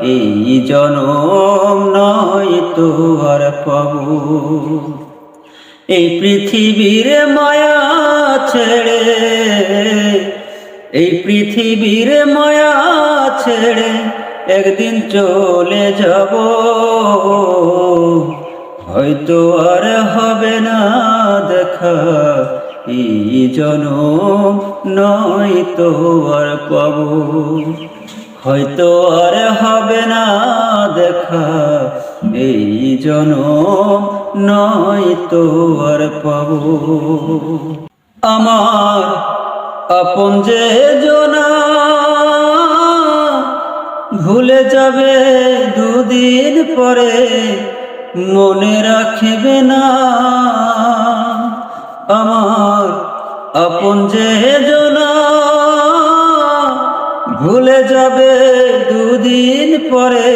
এই জনম নয় তো আর পাবো। এই পৃথিবীর মায়া ছেড়ে, এই পৃথিবীর মায়া ছেড়ে একদিন চলে যাব। হয়তো আর হবে না দেখা, এই জনম নয় তো আর পাবো। হয়তো আর হবে না দেখা, এই জনম নয় তো আর পাবো। আমার আপন যে জনা ভুলে যাবে দুদিন পরে, মনে রাখবে না আমার আপন যে জনা ভুলে যাবে দুদিন পরে,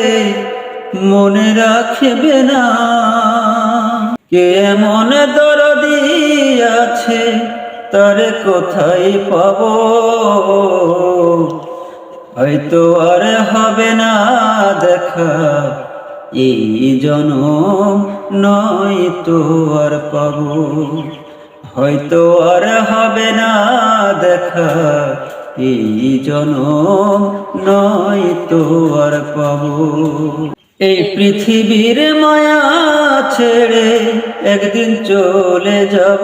মনে রাখবে না। কে এমন দরদি আছে, তার কোথায় পাবো? হয়তো আর হবে না দেখা, এই জনম নয় তো আর পাবো। হয়তো আর হবে না দেখা এই জনম নয় তো আর পাবো। এই পৃথিবীর মায়া ছেড়ে একদিন চলে যাব।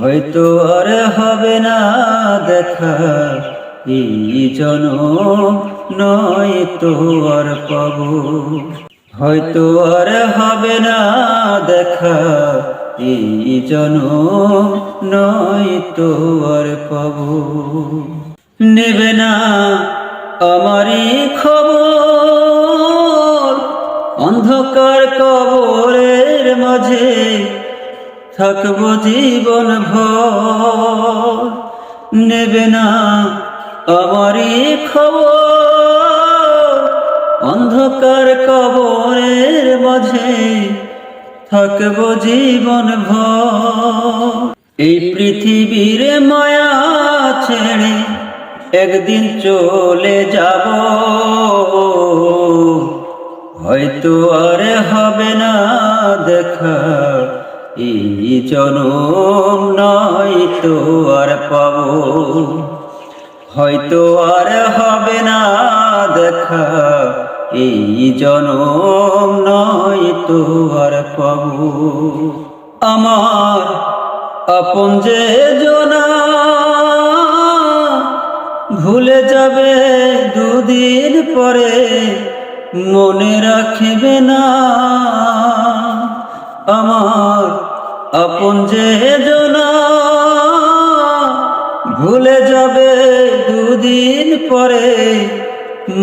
হয়তো আর হবে না দেখা, এই জনম নয় তো আর পাবো। হয়তো আর হবে না দেখা এই জনম নয় তো আর নেবে না আমারই খবর, অন্ধকার কবরের মাঝে থাকব জীবন ভর। নেবে না আমারই খবর, অন্ধকার কবরের মাঝে থাকব জীবন ভর এই পৃথিবীর মায়া ছেড়ে একদিন চলে যাব। হয়তো আর হবে না দেখা, এই জনম নয় তো আর পাব। হয়তো আর হবে না দেখা, এই জনম নয় তো আর পাবো। আমার আপন যে জনা ভুলে যাবে দুদিন পরে, মনে রাখবে না। আমার আপন যে জনা ভুলে যাবে দুদিন পরে,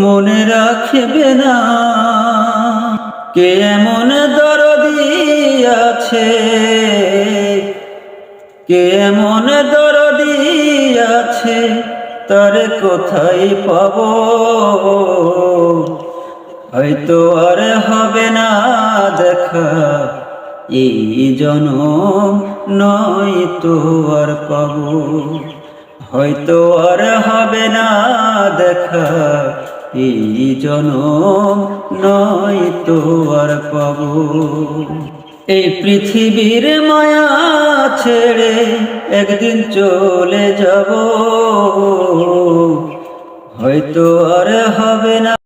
মনে রাখবে না। কে এমন দরদি আছে। কে এমন দরদি আছে, তার কোথায় পাব? হয়তো আর হবে না দেখা, এই জনম নয় তো আর পাব। হয়তো আর হবে না দেখা, এই জনম নয় তো আর পাব। এই পৃথিবীর মায়া ছেড়ে একদিন চলে যাব। হয়তো আর হবে না।